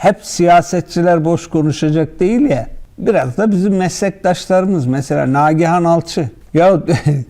hep siyasetçiler boş konuşacak değil ya. Biraz da bizim meslektaşlarımız mesela Nagihan Alçı. Ya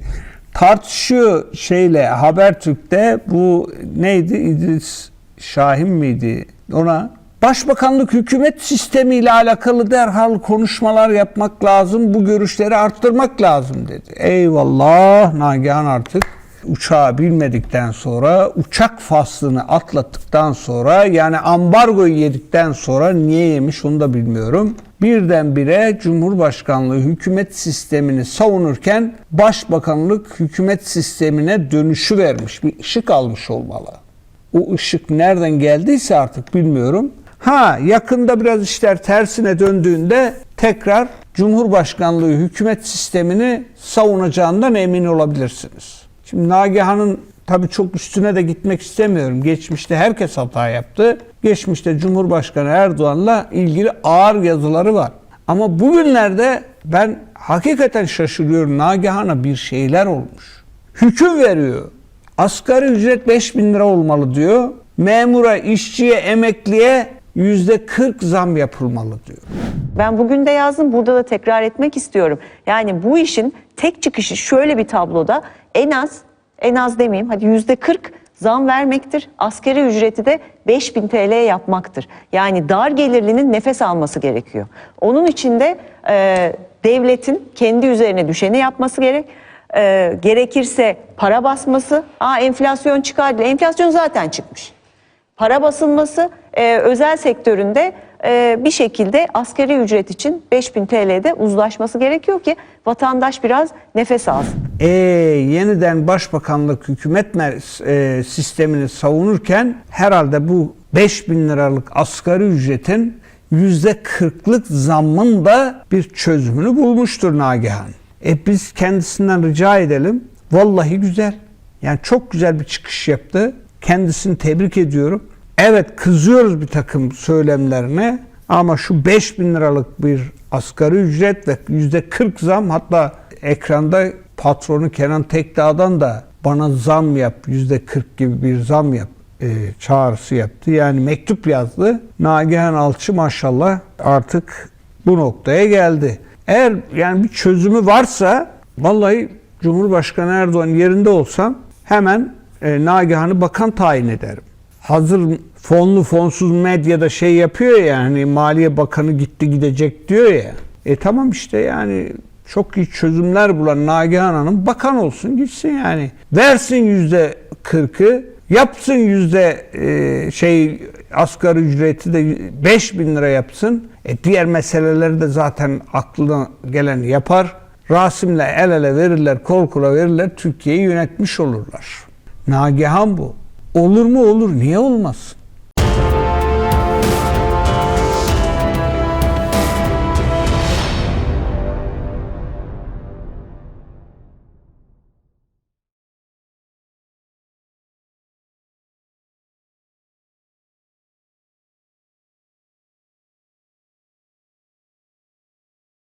tartışıyor şeyle Habertürk'te bu neydi İdris Şahin miydi ona Başbakanlık hükümet sistemiyle alakalı derhal konuşmalar yapmak lazım. Bu görüşleri arttırmak lazım dedi. Eyvallah Nagihan artık uçağı bilmedikten sonra uçak faslını atlattıktan sonra yani ambargoyu yedikten sonra niye yemiş onu da bilmiyorum. Birdenbire Cumhurbaşkanlığı hükümet sistemini savunurken Başbakanlık hükümet sistemine dönüşü vermiş. Bir ışık almış olmalı. O ışık nereden geldiyse artık bilmiyorum. Ha yakında biraz işler tersine döndüğünde tekrar Cumhurbaşkanlığı hükümet sistemini savunacağından emin olabilirsiniz. Şimdi Nagihan'ın tabii çok üstüne de gitmek istemiyorum. Geçmişte herkes hata yaptı. Geçmişte Cumhurbaşkanı Erdoğan'la ilgili ağır yazıları var. Ama bugünlerde ben hakikaten şaşırıyorum. Nagihan'a bir şeyler olmuş. Hüküm veriyor. Asgari ücret 5000 lira olmalı diyor. Memura, işçiye, emekliye yüzde 40 zam yapılmalı diyor. Ben bugün de yazdım, burada da tekrar etmek istiyorum. Yani bu işin tek çıkışı şöyle bir tabloda en az, en az demeyeyim, hadi yüzde 40 zam vermektir. Askeri ücreti de 5000 TL yapmaktır. Yani dar gelirlinin nefes alması gerekiyor. Onun için de e, devletin kendi üzerine düşeni yapması gerek. E, gerekirse para basması, Aa, enflasyon çıkardı. Enflasyon zaten çıkmış para basılması e, özel sektöründe e, bir şekilde askeri ücret için 5000 TL'de uzlaşması gerekiyor ki vatandaş biraz nefes alsın. E, yeniden başbakanlık hükümet e, sistemini savunurken herhalde bu 5000 liralık asgari ücretin yüzde 40'lık zammın da bir çözümünü bulmuştur Nagihan. E biz kendisinden rica edelim. Vallahi güzel. Yani çok güzel bir çıkış yaptı. Kendisini tebrik ediyorum. Evet kızıyoruz bir takım söylemlerine ama şu 5000 liralık bir asgari ücret ve yüzde 40 zam hatta ekranda patronu Kenan Tekdağ'dan da bana zam yap yüzde 40 gibi bir zam yap e, çağrısı yaptı. Yani mektup yazdı. Nagihan Alçı maşallah artık bu noktaya geldi. Eğer yani bir çözümü varsa vallahi Cumhurbaşkanı Erdoğan yerinde olsam hemen e, Nagihan'ı bakan tayin ederim. Hazır fonlu fonsuz medyada şey yapıyor ya hani Maliye Bakanı gitti gidecek diyor ya. E tamam işte yani çok iyi çözümler bulan Nagihan Hanım bakan olsun gitsin yani. Versin yüzde kırkı yapsın yüzde e, şey asgari ücreti de 5 bin lira yapsın. E diğer meseleleri de zaten aklına gelen yapar. Rasim'le el ele verirler, kol kola verirler, Türkiye'yi yönetmiş olurlar. Nagihan bu. Olur mu olur, niye olmaz?